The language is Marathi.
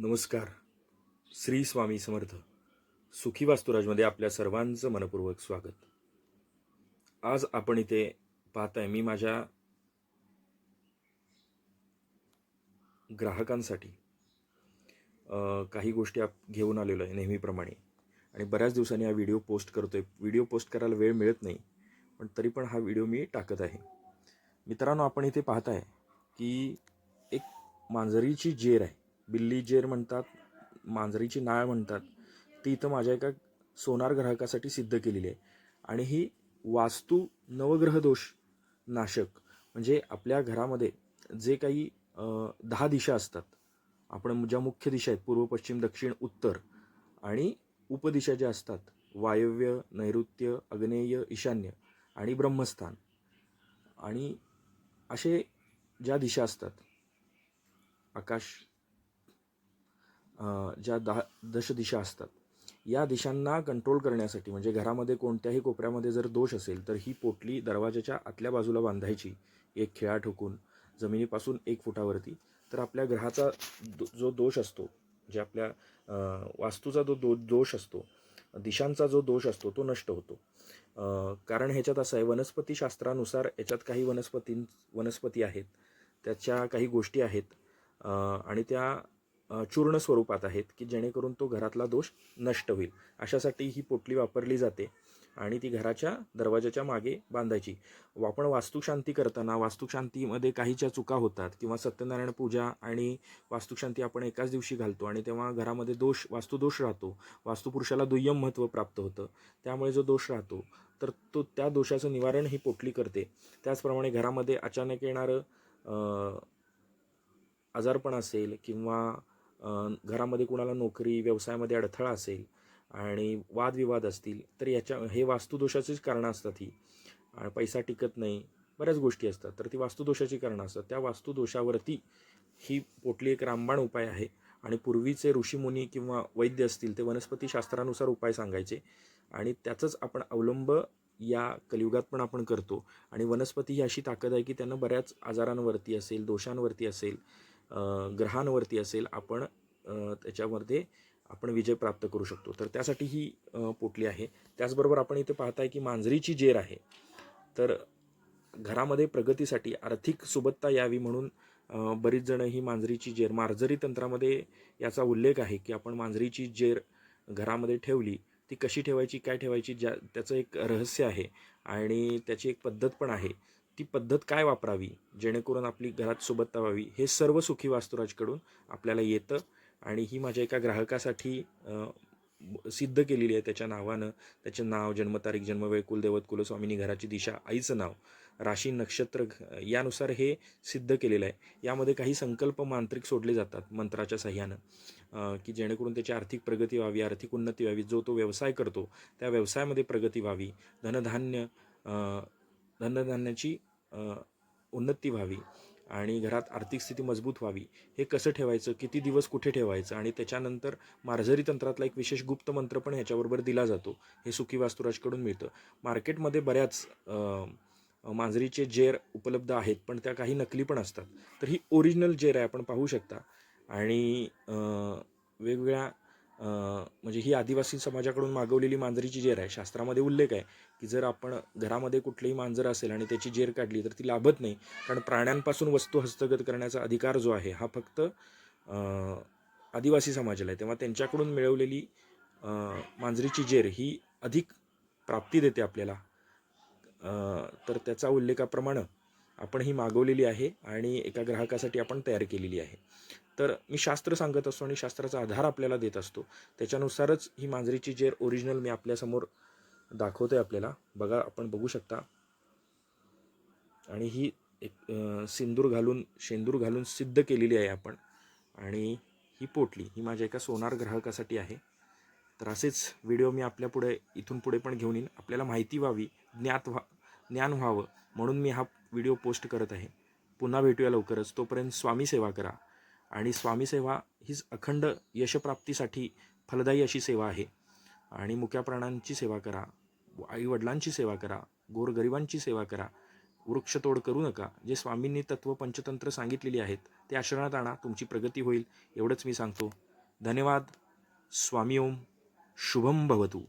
नमस्कार. श्री स्वामी समर्थ. सुखी वास्तुराजमध्ये आपल्या सर्वांचं मनपूर्वक स्वागत. आज आपण इथे पाहताय मी माझ्या ग्राहकांसाठी काही गोष्टी आप घेऊन आलेलो आहे नेहमीप्रमाणे. आणि बऱ्याच दिवसांनी हा व्हिडिओ पोस्ट करतोय. व्हिडिओ पोस्ट करायला वेळ मिळत नाही पण तरी पण हा व्हिडिओ मी टाकत आहे. मित्रांनो आपण इथे पाहताय की एक मांजरीची जेर आहे. बिल्ली जेर म्हणतात मांजरीची नाळ म्हणतात ती इथं माझ्या एका सोनार ग्राहकासाठी सिद्ध केलेली आहे. आणि ही वास्तू नवग्रह दोष नाशक म्हणजे आपल्या घरामध्ये जे काही दहा दिशा असतात आपण ज्या मुख्य दिशा आहेत पूर्व पश्चिम दक्षिण उत्तर आणि उपदिशा ज्या असतात वायव्य नैऋत्य अग्नेय ईशान्य आणि ब्रह्मस्थान. आणि असे ज्या दिशा असतात आकाश ज्या दहा दश दिशा असतात या दिशांना कंट्रोल करण्यासाठी म्हणजे घरामध्ये कोणत्याही कोपऱ्यामध्ये जर दोष असेल तर ही पोटली दरवाजाच्या आतल्या बाजूला बांधायची एक खिळा ठोकून जमिनीपासून एक फुटावरती. तर आपल्या ग्रहाचा दो जो दोष असतो जे आपल्या वास्तूचा जो दो दोष असतो दिशांचा जो दोष असतो तो नष्ट होतो. कारण ह्याच्यात असं आहे वनस्पतीशास्त्रानुसार याच्यात काही वनस्पती वनस्पती आहेत त्याच्या काही गोष्टी आहेत आणि त्या चूर्ण स्वरूपात आहेत की जेणेकरून तो घरातला दोष नष्ट होईल. अशासाठी ही पोटली वापरली जाते आणि ती घराच्या दरवाजाच्या मागे बांधायची. आपण वास्तुशांती करताना वास्तुशांतीमध्ये काहीच्या चुका होतात किंवा सत्यनारायण पूजा आणि वास्तुशांती आपण एकाच दिवशी घालतो आणि तेव्हा घरामध्ये दोष वास्तुदोष राहतो वास्तुपुरुषाला दुय्यम महत्त्व प्राप्त होतं त्यामुळे जो दोष राहतो तर तो त्या दोषाचं निवारण ही पोटली करते. त्याचप्रमाणे घरामध्ये अचानक येणारं आजारपण असेल किंवा घरामध्ये कुणाला नोकरी व्यवसायामध्ये अडथळा असेल आणि वादविवाद असतील तर याच्या हे वास्तुदोषाचीच कारणं असतात ही. आणि पैसा टिकत नाही बऱ्याच गोष्टी असतात तर ती वास्तुदोषाची कारणं असतात. त्या वास्तुदोषावरती ही पोटली एक रामबाण उपाय आहे आणि पूर्वीचे ऋषीमुनी किंवा वैद्य असतील ते वनस्पतीशास्त्रानुसार उपाय सांगायचे आणि त्याचंच आपण अवलंब या कलियुगात पण आपण करतो. आणि वनस्पती ही अशी ताकद आहे की त्यांना बऱ्याच आजारांवरती असेल दोषांवरती असेल ग्रहांवरती असेल आपण त्याच्यामध्ये आपण विजय प्राप्त करू शकतो. तर त्यासाठी ही पोटली आहे. त्याचबरोबर आपण इथे पाहताय की मांजरीची जेर आहे. तर घरामध्ये प्रगतीसाठी आर्थिक सुबत्ता यावी म्हणून बरीच जण ही मांजरीची जेर मार्जरी तंत्रामध्ये याचा उल्लेख आहे की आपण मांजरीची जेर घरामध्ये ठेवली ती कशी ठेवायची काय ठेवायची ज्या त्याचं एक रहस्य आहे आणि त्याची एक पद्धत पण आहे. ती पद्धत काय वापरावी? जेणेकरून आपली घरात सुबत्ता व्हावी? हे सर्व सुखी वास्तुराजकडून आपल्याला येतं आणि ही माझ्या एका ग्राहकासाठी सिद्ध केलेली आहे त्याच्या नावानं. त्याचे नाव जन्मतारीख जन्मवेळ कुलदैवत कुलस्वामिनी घराची दिशा आईचं नाव राशी नक्षत्र यानुसार हे सिद्ध केलेलं आहे. यामध्ये काही संकल्प मांत्रिक सोडले जातात मंत्राच्या सह्यानं. की जेणेकरून त्याची आर्थिक प्रगती व्हावी आर्थिक उन्नती व्हावी जो तो व्यवसाय करतो त्या व्यवसायामध्ये प्रगती व्हावी. धनधान्य धनधान्याची उन्नती व्हावी आणि घरात आर्थिक स्थिती मजबूत व्हावी हे कसं ठेवायचं किती दिवस कुठे ठेवायचं आणि त्याच्यानंतर मार्झरी तंत्रातला एक विशेष गुप्त मंत्र पण ह्याच्याबरोबर दिला जातो. हे सुखी वास्तुराजकडून मिळतं. मार्केटमध्ये बऱ्याच मांजरीचे जेर उपलब्ध आहेत पण त्या काही नकली पण असतात. तर ही ओरिजिनल जेर आहे आपण पाहू शकता. आणि वेगवेगळ्या म्हणजे ही आदिवासी समाजाकडून मागवलेली मांजरीची जेर आहे. शास्त्रामध्ये उल्लेख आहे की जर आपण घरामध्ये कुठलीही मांजर असेल आणि त्याची जेर काढली तर ती लाभत नाही. कारण प्राण्यांपासून वस्तू हस्तगत करण्याचा अधिकार जो आहे हा फक्त आदिवासी समाजाला आहे. तेव्हा त्यांच्याकडून मिळवलेली मांजरीची जेर ही अधिक प्राप्ती देते आपल्याला. तर त्याचा उल्लेखाप्रमाणे आपण ही मागवलेली आहे आणि एका ग्राहकासाठी आपण तयार केलेली आहे. तर मी शास्त्र सांगत असतो आणि शास्त्राचा आधार आपल्याला देत असतो. त्याच्यानुसारच ही मांजरीची जेर ओरिजिनल मी आपल्यासमोर दाखवतोय आपल्याला. बघा आपण बघू शकता. आणि ही एक सिंदूर घालून शेंदूर घालून सिद्ध केलेली आहे आपण. आणि ही पोटली ही माझ्या एका सोनार ग्राहकासाठी आहे. तर असेच व्हिडिओ मी आपल्या पुढे इथून पुढे पण घेऊन येईन. आपल्याला माहिती व्हावी ज्ञात व्हा ज्ञान व्हावं. म्हणून मी हा व्हिडिओ पोस्ट करत आहे. पुन्हा भेटूया लवकरच. तोपर्यंत स्वामी सेवा करा. आणि स्वामी सेवा हीच अखंड यशप्राप्तीसाठी फलदायी अशी सेवा आहे. आणि मुक्या प्राण्यांची सेवा करा. आईवडिलांची सेवा करा. गोरगरिबांची सेवा करा. वृक्षतोड करू नका. जे स्वामींनी तत्व पंचतंत्र सांगितलेली आहेत ते आचरणात आणा. तुमची प्रगती होईल. एवढंच मी सांगतो. धन्यवाद. स्वामी ओम. शुभम भवतू.